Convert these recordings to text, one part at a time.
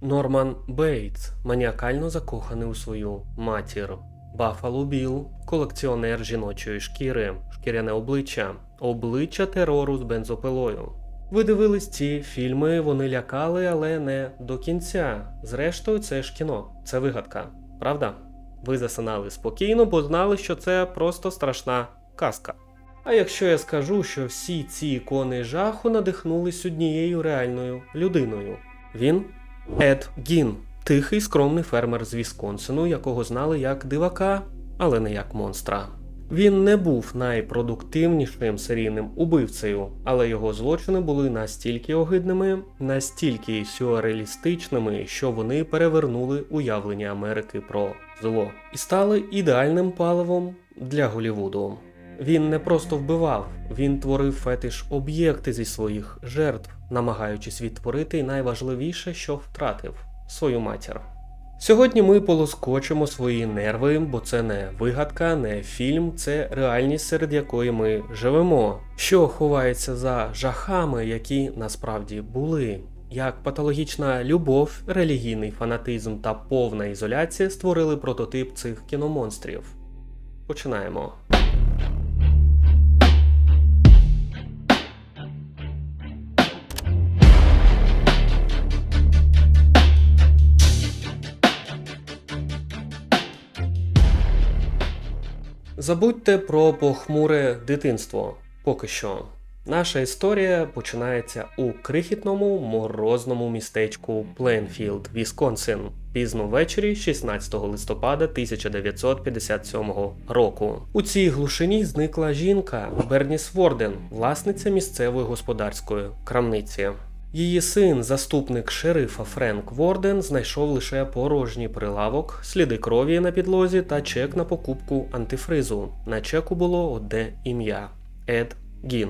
Норман Бейтс маніакально закоханий у свою матір. Баффало Білл колекціонер жіночої шкіри, шкіряне обличчя, обличчя терору з бензопилою. Ви дивились ці фільми, вони лякали, але не до кінця. Зрештою, це ж кіно, це вигадка, правда? Ви засинали спокійно, бо знали, що це просто страшна казка. А якщо я скажу, що всі ці ікони жаху надихнулись однією реальною людиною, він Ед Гін, тихий скромний фермер з Вісконсину, якого знали як дивака, але не як монстра. Він не був найпродуктивнішим серійним убивцею, але його злочини були настільки огидними, настільки сюрреалістичними, що вони перевернули уявлення Америки про зло і стали ідеальним паливом для Голівуду. Він не просто вбивав, він творив фетиш об'єкти зі своїх жертв, намагаючись відтворити найважливіше, що втратив свою матір. Сьогодні ми полоскочимо свої нерви, бо це не вигадка, не фільм, це реальність, серед якої ми живемо, що ховається за жахами, які насправді були. Як патологічна любов, релігійний фанатизм та повна ізоляція створили прототип цих кіномонстрів. Починаємо. Забудьте про похмуре дитинство. Поки що. Наша історія починається у крихітному морозному містечку Пленфілд, Вісконсин, пізно ввечері 16 листопада 1957 року. У цій глушині зникла жінка Берніс Ворден, власниця місцевої господарської крамниці. Її син, заступник шерифа Френк Ворден, знайшов лише порожній прилавок, сліди крові на підлозі та чек на покупку антифризу. На чеку було одне ім'я Ед Гін.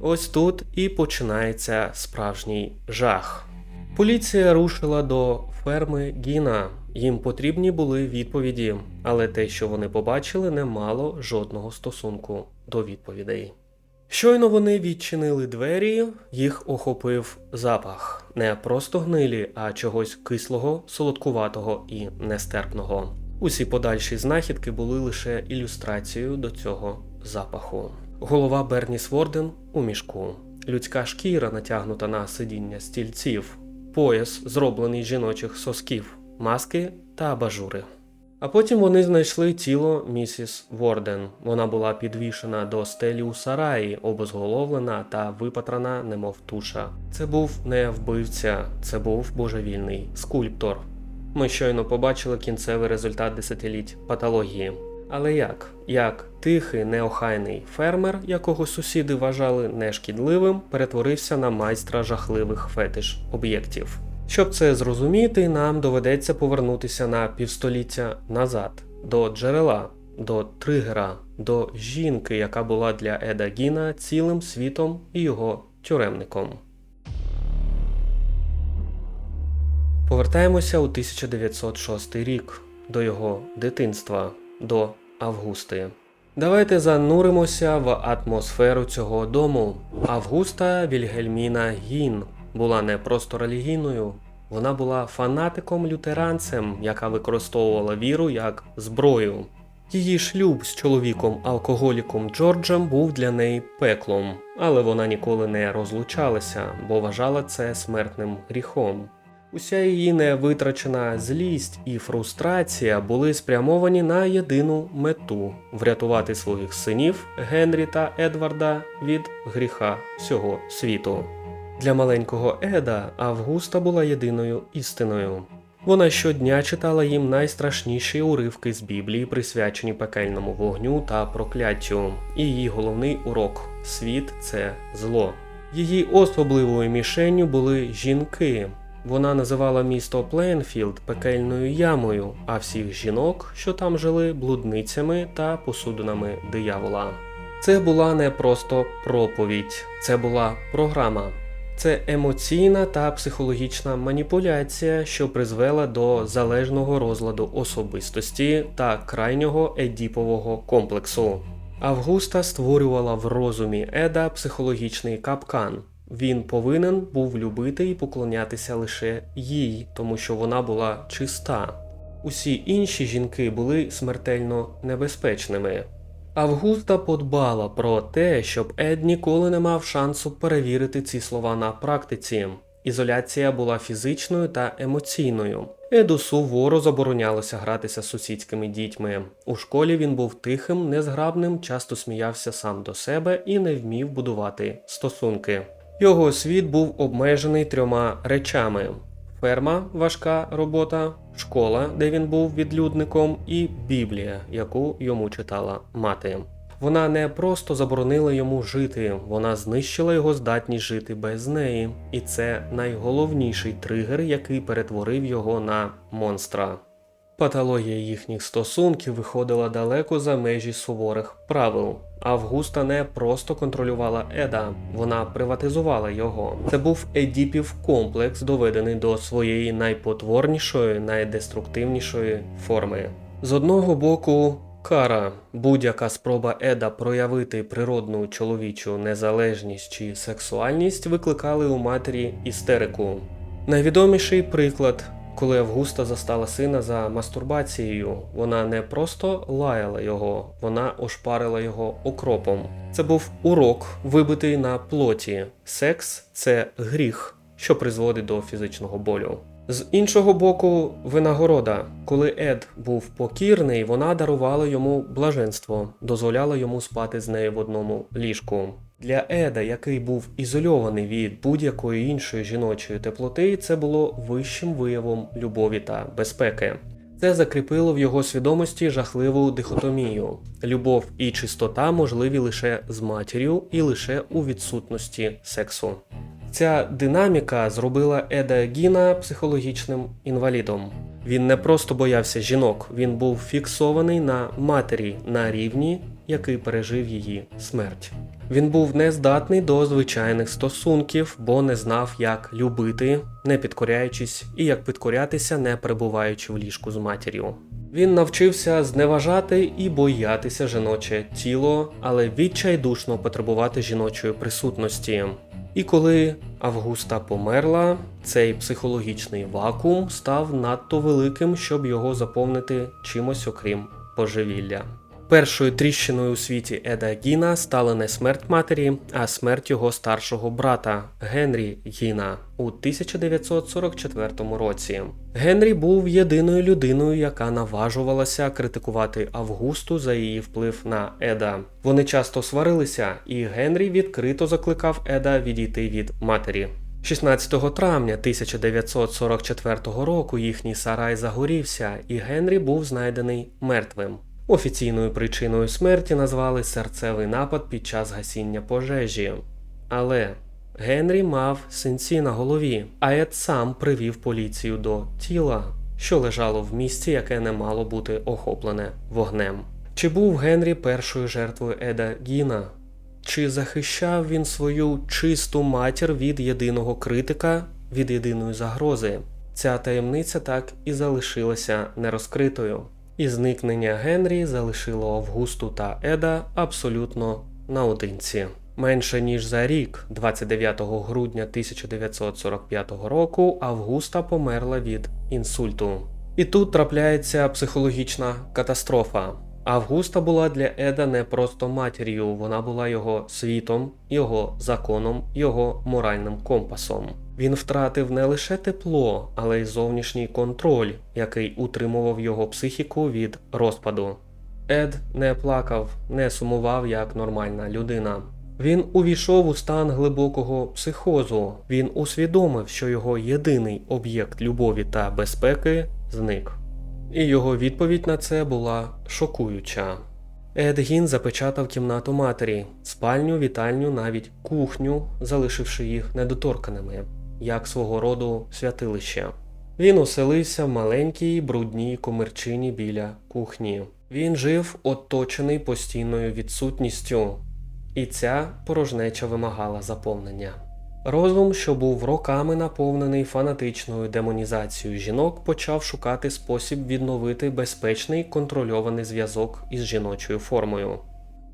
Ось тут і починається справжній жах. Поліція рушила до ферми Гіна. Їм потрібні були відповіді, але те, що вони побачили, не мало жодного стосунку до відповідей. Щойно вони відчинили двері, їх охопив запах не просто гнилі, а чогось кислого, солодкуватого і нестерпного. Усі подальші знахідки були лише ілюстрацією до цього запаху. Голова Берніс Ворден у мішку, людська шкіра натягнута на сидіння стільців, пояс, зроблений з жіночих сосків, маски та абажури. А потім вони знайшли тіло місіс Ворден. Вона була підвішена до стелі у сараї, обезголовлена та випатрана, немов туша. Це був не вбивця, це був божевільний скульптор. Ми щойно побачили кінцевий результат десятиліть патології. Але як? Як тихий, неохайний фермер, якого сусіди вважали нешкідливим, перетворився на майстра жахливих фетиш об'єктів. Щоб це зрозуміти, нам доведеться повернутися на півстоліття назад, до джерела, до тригера, до жінки, яка була для Еда Гіна цілим світом і його тюремником. Повертаємося у 1906 рік до його дитинства, до Августи. Давайте зануримося в атмосферу цього дому. Августа Вільгельміна Гін була не просто релігійною, вона була фанатиком лютеранцем, яка використовувала віру як зброю. Її шлюб з чоловіком-алкоголіком Джорджем був для неї пеклом, але вона ніколи не розлучалася, бо вважала це смертним гріхом. Уся її невитрачена злість і фрустрація були спрямовані на єдину мету врятувати своїх синів Генрі та Едварда від гріха всього світу. Для маленького Еда Августа була єдиною істиною. Вона щодня читала їм найстрашніші уривки з Біблії, присвячені пекельному вогню та прокляттю. І її головний урок світ це зло. Її особливою мішенню були жінки. Вона називала місто Пленфілд пекельною ямою, а всіх жінок, що там жили, блудницями та посудинами диявола. Це була не просто проповідь, це була програма. Це емоційна та психологічна маніпуляція, що призвела до залежного розладу особистості та крайнього едіпового комплексу. Августа створювала в розумі Еда психологічний капкан. Він повинен був любити і поклонятися лише їй, тому що вона була чиста. Усі інші жінки були смертельно небезпечними. Августа подбала про те, щоб Ед ніколи не мав шансу перевірити ці слова на практиці. Ізоляція була фізичною та емоційною. Еду суворо заборонялося гратися з сусідськими дітьми. У школі він був тихим, незграбним, часто сміявся сам до себе і не вмів будувати стосунки. Його світ був обмежений трьома речами: ферма, важка робота, школа, де він був відлюдником, і Біблія, яку йому читала мати. Вона не просто заборонила йому жити, вона знищила його здатність жити без неї, і це найголовніший тригер, який перетворив його на монстра. Патологія їхніх стосунків виходила далеко за межі суворих правил. Августа не просто контролювала Еда, вона приватизувала його. Це був Едіпів комплекс, доведений до своєї найпотворнішої, найдеструктивнішої форми. З одного боку, кара, будь-яка спроба Еда проявити природну чоловічу незалежність чи сексуальність викликали у матері істерику. Найвідоміший приклад коли Августа застала сина за мастурбацією, вона не просто лаяла його, вона ошпарила його окропом. Це був урок, вибитий на плоті. Секс це гріх, що призводить до фізичного болю. З іншого боку, винагорода, коли Ед був покірний, вона дарувала йому блаженство, дозволяла йому спати з нею в одному ліжку. Для Еда, який був ізольований від будь-якої іншої жіночої теплоти, це було вищим виявом любові та безпеки. Це закріпило в його свідомості жахливу дихотомію. Любов і чистота можливі лише з матір'ю і лише у відсутності сексу. Ця динаміка зробила Еда Гіна психологічним інвалідом. Він не просто боявся жінок, він був фіксований на матері на рівні, який пережив її смерть. Він був нездатний до звичайних стосунків, бо не знав, як любити, не підкоряючись, і як підкорятися, не перебуваючи в ліжку з матір'ю. Він навчився зневажати і боятися жіноче тіло, але відчайдушно потребувати жіночої присутності. І коли Августа померла, цей психологічний вакуум став надто великим, щоб його заповнити чимось окрім божевілля. Першою тріщиною у світі Еда Гіна стала не смерть матері, а смерть його старшого брата Генрі Гіна у 1944 році. Генрі був єдиною людиною, яка наважувалася критикувати Августу за її вплив на Еда. Вони часто сварилися, і Генрі відкрито закликав Еда відійти від матері. 16 травня 1944 року їхній сарай загорівся, і Генрі був знайдений мертвим. Офіційною причиною смерті назвали серцевий напад під час гасіння пожежі. Але Генрі мав синці на голові, а Ед сам привів поліцію до тіла, що лежало в місці, яке не мало бути охоплене вогнем. Чи був Генрі першою жертвою Еда Гіна? Чи захищав він свою чисту матір від єдиного критика, від єдиної загрози? Ця таємниця так і залишилася нерозкритою і зникнення Генрі залишило Августу та Еда абсолютно наодинці. Менше ніж за рік, 29 грудня 1945 року, Августа померла від інсульту. І тут трапляється психологічна катастрофа. Августа була для Еда не просто матір'ю, вона була його світом, його законом, його моральним компасом. Він втратив не лише тепло, але й зовнішній контроль, який утримував його психіку від розпаду. Ед не плакав, не сумував як нормальна людина. Він увійшов у стан глибокого психозу. Він усвідомив, що його єдиний об'єкт любові та безпеки зник. І його відповідь на це була шокуюча. Ед Гін запечатав кімнату матері, спальню, вітальню, навіть кухню, залишивши їх недоторканими як свого роду святилище. Він оселився в маленькій брудній комирчині біля кухні. Він жив оточений постійною відсутністю, і ця порожнеча вимагала заповнення. Розум, що був роками наповнений фанатичною демонізацією жінок, почав шукати спосіб відновити безпечний контрольований зв'язок із жіночою формою.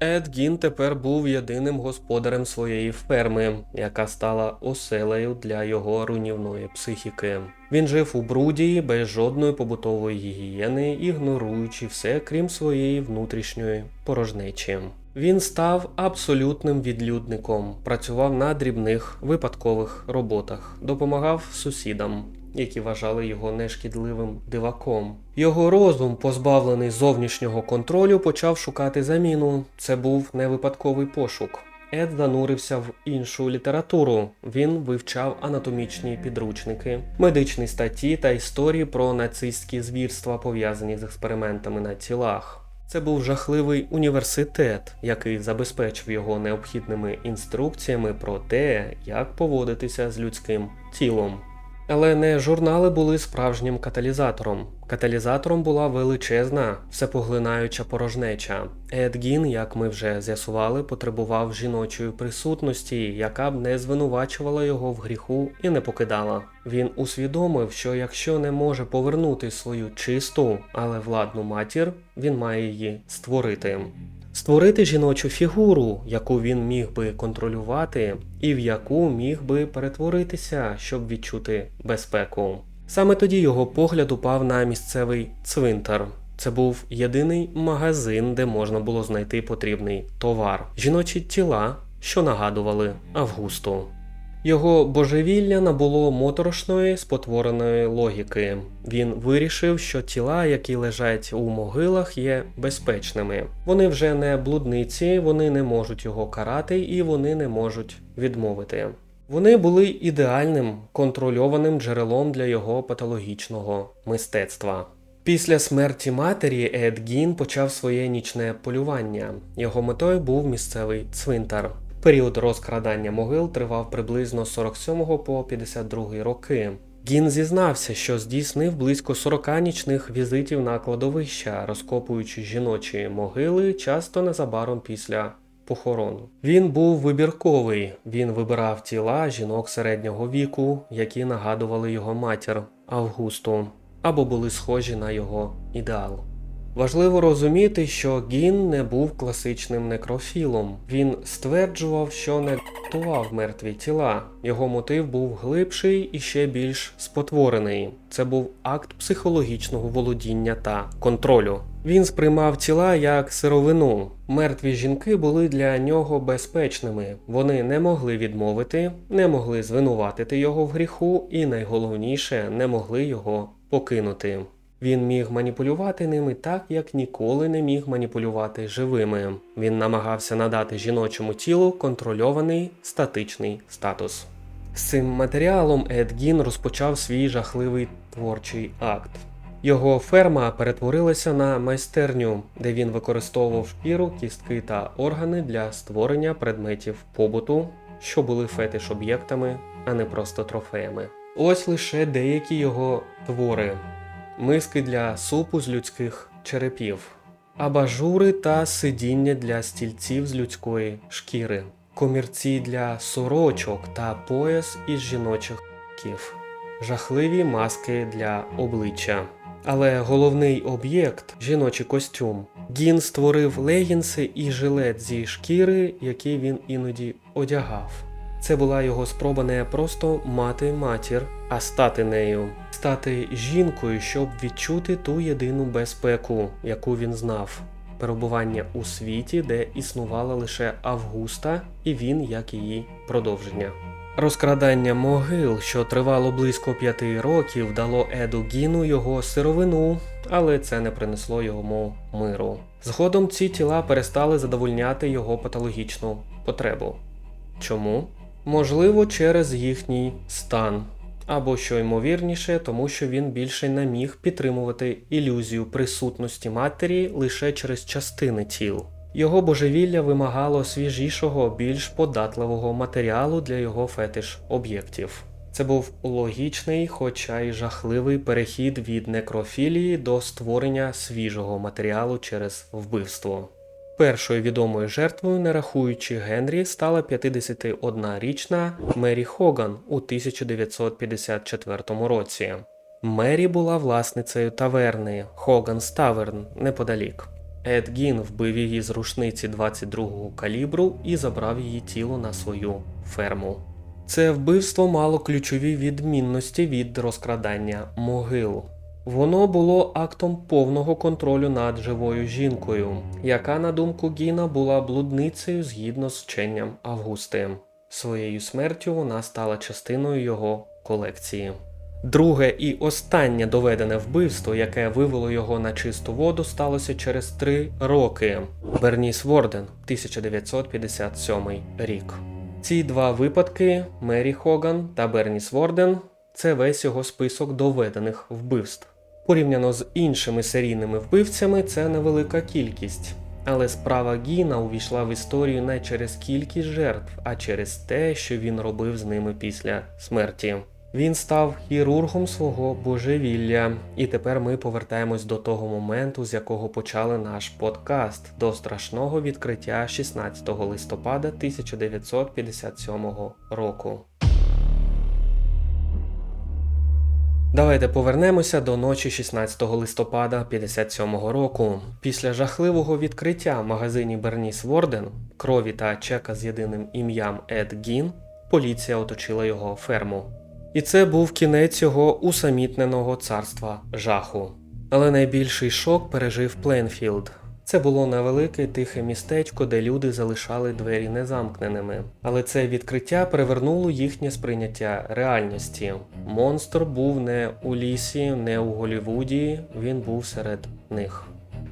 Ед Гін тепер був єдиним господарем своєї ферми, яка стала оселею для його руйнівної психіки. Він жив у бруді без жодної побутової гігієни, ігноруючи все крім своєї внутрішньої порожнечі. Він став абсолютним відлюдником, працював на дрібних випадкових роботах, допомагав сусідам, які вважали його нешкідливим диваком. Його розум, позбавлений зовнішнього контролю, почав шукати заміну. Це був не випадковий пошук. Ед занурився в іншу літературу. Він вивчав анатомічні підручники, медичні статті та історії про нацистські звірства, пов'язані з експериментами на тілах. Це був жахливий університет, який забезпечив його необхідними інструкціями про те, як поводитися з людським тілом. Але не журнали були справжнім каталізатором. Каталізатором була величезна, всепоглинаюча порожнеча. Ед Гін, як ми вже з'ясували, потребував жіночої присутності, яка б не звинувачувала його в гріху і не покидала. Він усвідомив, що якщо не може повернути свою чисту, але владну матір, він має її створити. Створити жіночу фігуру, яку він міг би контролювати, і в яку міг би перетворитися, щоб відчути безпеку. Саме тоді його погляд упав на місцевий цвинтар. Це був єдиний магазин, де можна було знайти потрібний товар, жіночі тіла, що нагадували Августу. Його божевілля набуло моторошної спотвореної логіки. Він вирішив, що тіла, які лежать у могилах, є безпечними. Вони вже не блудниці, вони не можуть його карати і вони не можуть відмовити. Вони були ідеальним контрольованим джерелом для його патологічного мистецтва. Після смерті матері Ед Гін почав своє нічне полювання. Його метою був місцевий цвинтар. Період розкрадання могил тривав приблизно з 47 по 52 роки. Гін зізнався, що здійснив близько 40 нічних візитів на кладовища, розкопуючи жіночі могили, часто незабаром після похорону. Він був вибірковий. Він вибирав тіла жінок середнього віку, які нагадували його матір Августу, або були схожі на його ідеал. Важливо розуміти, що Гін не був класичним некрофілом. Він стверджував, що не готував мертві тіла. Його мотив був глибший і ще більш спотворений. Це був акт психологічного володіння та контролю. Він сприймав тіла як сировину. Мертві жінки були для нього безпечними. Вони не могли відмовити, не могли звинуватити його в гріху, і найголовніше не могли його покинути. Він міг маніпулювати ними так, як ніколи не міг маніпулювати живими. Він намагався надати жіночому тілу контрольований статичний статус. З цим матеріалом Ед Гін розпочав свій жахливий творчий акт. Його ферма перетворилася на майстерню, де він використовував шкіру, кістки та органи для створення предметів побуту, що були фетиш-об'єктами, а не просто трофеями. Ось лише деякі його твори миски для супу з людських черепів, абажури та сидіння для стільців з людської шкіри, комірці для сорочок та пояс із жіночих ків, жахливі маски для обличчя. Але головний об'єкт жіночий костюм. Гін створив легінси і жилет зі шкіри, які він іноді одягав. Це була його спроба не просто мати матір, а стати нею, стати жінкою, щоб відчути ту єдину безпеку, яку він знав. Перебування у світі, де існувала лише Августа, і він як її продовження. Розкрадання могил, що тривало близько п'яти років, дало Еду Гіну його сировину, але це не принесло йому миру. Згодом ці тіла перестали задовольняти його патологічну потребу. Чому? Можливо, через їхній стан, або що ймовірніше, тому що він більше не міг підтримувати ілюзію присутності матері лише через частини тіл. Його божевілля вимагало свіжішого, більш податливого матеріалу для його фетиш об'єктів. Це був логічний, хоча й жахливий перехід від некрофілії до створення свіжого матеріалу через вбивство. Першою відомою жертвою, не рахуючи Генрі, стала 51-річна Мері Хоган у 1954 році. Мері була власницею таверни Хоганс Таверн неподалік. Ед Гін вбив її з рушниці 22-го калібру і забрав її тіло на свою ферму. Це вбивство мало ключові відмінності від розкрадання могил. Воно було актом повного контролю над живою жінкою, яка, на думку Гіна, була блудницею згідно з вченням Августи. Своєю смертю вона стала частиною його колекції. Друге і останнє доведене вбивство, яке вивело його на чисту воду, сталося через три роки. Берніс Ворден, 1957 рік. Ці два випадки Мері Хоган та Берніс Ворден це весь його список доведених вбивств. Порівняно з іншими серійними вбивцями, це невелика кількість. Але справа Гіна увійшла в історію не через кількість жертв, а через те, що він робив з ними після смерті. Він став хірургом свого божевілля, і тепер ми повертаємось до того моменту, з якого почали наш подкаст, до страшного відкриття 16 листопада 1957 року. Давайте повернемося до ночі 16 листопада 57 року. Після жахливого відкриття в магазині Берніс Ворден, крові та чека з єдиним ім'ям Ед Гін, поліція оточила його ферму. І це був кінець його усамітненого царства жаху. Але найбільший шок пережив Пленфілд. Це було невелике тихе містечко, де люди залишали двері незамкненими. Але це відкриття перевернуло їхнє сприйняття реальності. Монстр був не у лісі, не у Голівуді, він був серед них.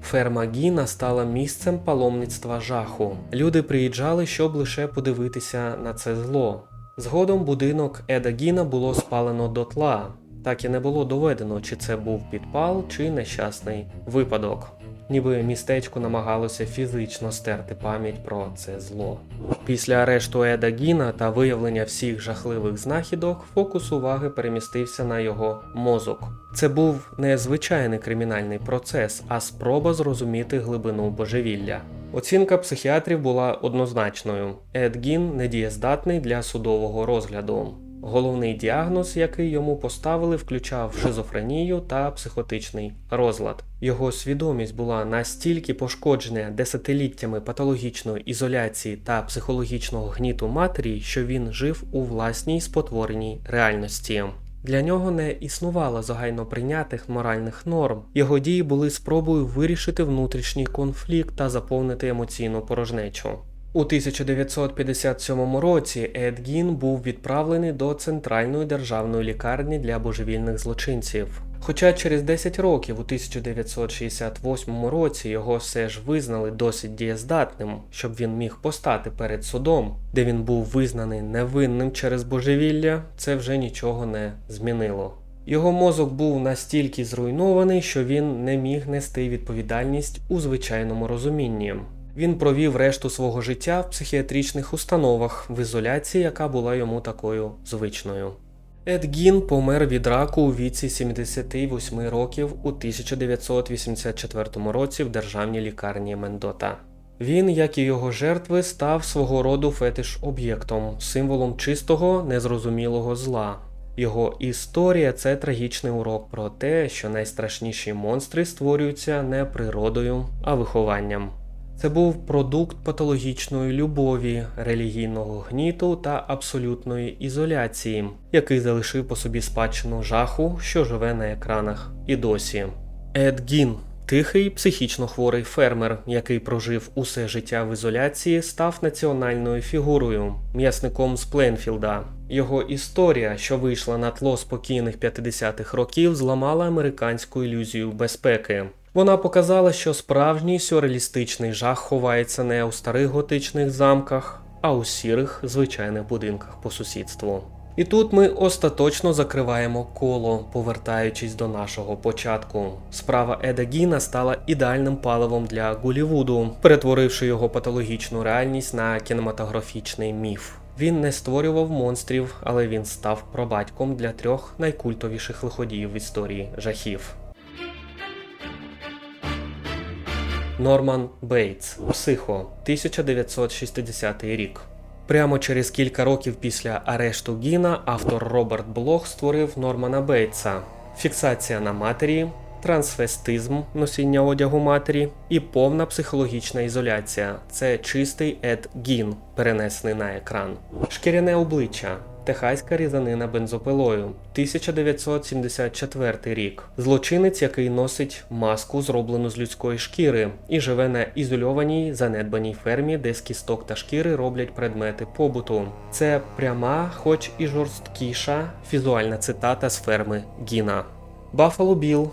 Ферма Гіна стала місцем паломництва жаху. Люди приїжджали, щоб лише подивитися на це зло. Згодом будинок Еда Гіна було спалено дотла. Так і не було доведено, чи це був підпал, чи нещасний випадок. Ніби містечко намагалося фізично стерти пам'ять про це зло. Після арешту Еда Гіна та виявлення всіх жахливих знахідок, фокус уваги перемістився на його мозок. Це був не звичайний кримінальний процес, а спроба зрозуміти глибину божевілля. Оцінка психіатрів була однозначною: Ед Гін недієздатний для судового розгляду. Головний діагноз, який йому поставили, включав шизофренію та психотичний розлад. Його свідомість була настільки пошкоджена десятиліттями патологічної ізоляції та психологічного гніту матері, що він жив у власній спотвореній реальності. Для нього не існувало загально прийнятих моральних норм. Його дії були спробою вирішити внутрішній конфлікт та заповнити емоційну порожнечу. У 1957 році Ед Гін був відправлений до центральної державної лікарні для божевільних злочинців. Хоча через 10 років, у 1968 році, його все ж визнали досить дієздатним, щоб він міг постати перед судом, де він був визнаний невинним через божевілля, це вже нічого не змінило. Його мозок був настільки зруйнований, що він не міг нести відповідальність у звичайному розумінні. Він провів решту свого життя в психіатричних установах в ізоляції, яка була йому такою звичною. Ед Гін помер від раку у віці 78 років у 1984 році в державній лікарні Мендота. Він, як і його жертви, став свого роду фетиш-об'єктом, символом чистого, незрозумілого зла. Його історія це трагічний урок про те, що найстрашніші монстри створюються не природою, а вихованням. Це був продукт патологічної любові, релігійного гніту та абсолютної ізоляції, який залишив по собі спадщину жаху, що живе на екранах і досі. Ед Гін Тихий, психічно хворий фермер, який прожив усе життя в ізоляції, став національною фігурою, м'ясником з Пленфілда. Його історія, що вийшла на тло спокійних 50-х років, зламала американську ілюзію безпеки. Вона показала, що справжній сюрреалістичний жах ховається не у старих готичних замках, а у сірих звичайних будинках по сусідству. І тут ми остаточно закриваємо коло, повертаючись до нашого початку. Справа Еда Гіна стала ідеальним паливом для Голівуду, перетворивши його патологічну реальність на кінематографічний міф. Він не створював монстрів, але він став пробатьком для трьох найкультовіших лиходіїв в історії жахів. Норман Бейтс Психо 1960 рік. Прямо через кілька років після арешту Гіна автор Роберт Блох створив Нормана Бейтса. Фіксація на матері, трансвестизм, носіння одягу матері і повна психологічна ізоляція. Це чистий Ед Гін, перенесений на екран. Шкіряне обличчя. Техаська різанина бензопилою, 1974 рік. Злочинець, який носить маску, зроблену з людської шкіри, і живе на ізольованій занедбаній фермі, де з кісток та шкіри роблять предмети побуту. Це пряма, хоч і жорсткіша візуальна цитата з ферми Гіна. Баффало Білл.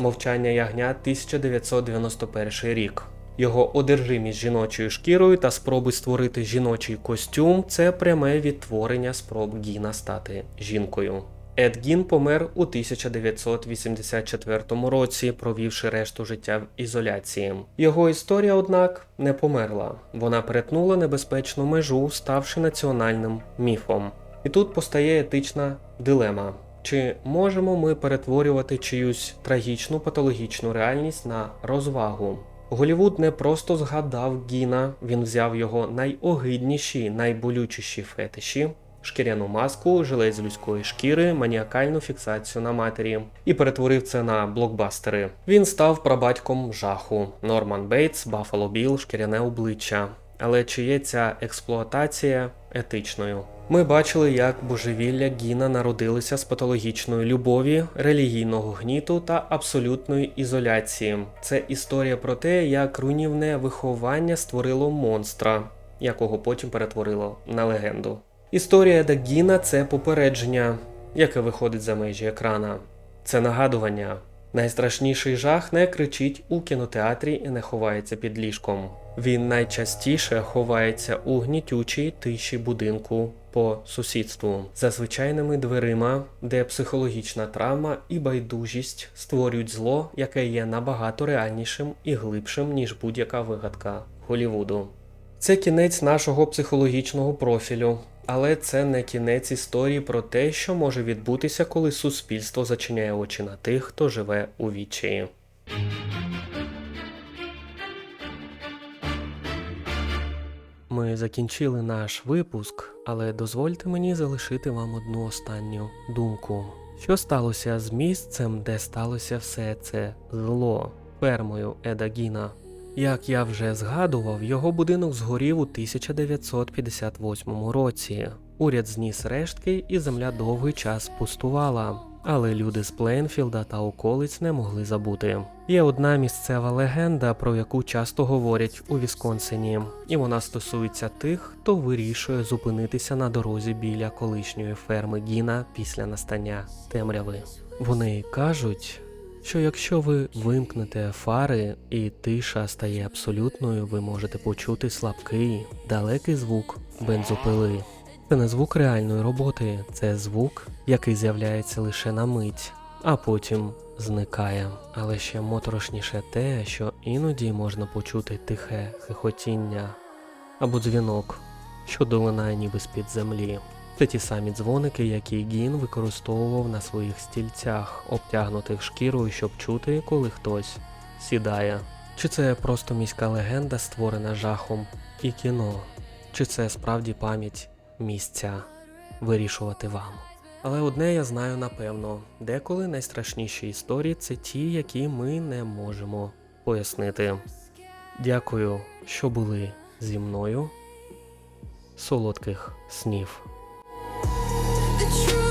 Мовчання ягня 1991 рік. Його одержимість жіночою шкірою та спроби створити жіночий костюм це пряме відтворення спроб Гіна стати жінкою. Ед Гін помер у 1984 році, провівши решту життя в ізоляції. Його історія, однак, не померла. Вона перетнула небезпечну межу, ставши національним міфом. І тут постає етична дилема. Чи можемо ми перетворювати чиюсь трагічну патологічну реальність на розвагу? Голівуд не просто згадав Гіна, він взяв його найогидніші, найболючіші фетиші, шкіряну маску, жилет людської шкіри, маніакальну фіксацію на матері і перетворив це на блокбастери. Він став прабатьком жаху. Норман Бейтс, Баффало Білл, шкіряне обличчя. Але чи є ця експлуатація етичною? Ми бачили, як божевілля Гіна народилися з патологічної любові, релігійного гніту та абсолютної ізоляції. Це історія про те, як руйнівне виховання створило монстра, якого потім перетворило на легенду. Історія Еда Гіна це попередження, яке виходить за межі екрана. Це нагадування. Найстрашніший жах не кричить у кінотеатрі і не ховається під ліжком. Він найчастіше ховається у гнітючій тиші будинку по сусідству, за звичайними дверима, де психологічна травма і байдужість створюють зло, яке є набагато реальнішим і глибшим, ніж будь-яка вигадка Голівуду. Це кінець нашого психологічного профілю, але це не кінець історії про те, що може відбутися, коли суспільство зачиняє очі на тих, хто живе у відчаї. Ми закінчили наш випуск, але дозвольте мені залишити вам одну останню думку. Що сталося з місцем, де сталося все це зло, фермою Еда Гіна? Як я вже згадував, його будинок згорів у 1958 році. Уряд зніс рештки, і земля довгий час пустувала. Але люди з Плейнфілда та околиць не могли забути. Є одна місцева легенда, про яку часто говорять у Вісконсині, і вона стосується тих, хто вирішує зупинитися на дорозі біля колишньої ферми Гіна після настання темряви. Вони кажуть, що якщо ви вимкнете фари і тиша стає абсолютною, ви можете почути слабкий, далекий звук бензопили. Це не звук реальної роботи, це звук, який з'являється лише на мить, а потім зникає. Але ще моторошніше те, що іноді можна почути тихе хихотіння або дзвінок, що долинає ніби з-під землі. Це ті самі дзвоники, які Гін використовував на своїх стільцях, обтягнутих шкірою, щоб чути, коли хтось сідає. Чи це просто міська легенда, створена жахом і кіно, чи це справді пам'ять місця вирішувати вам. Але одне я знаю напевно: деколи найстрашніші історії це ті, які ми не можемо пояснити. Дякую, що були зі мною. Солодких снів. The truth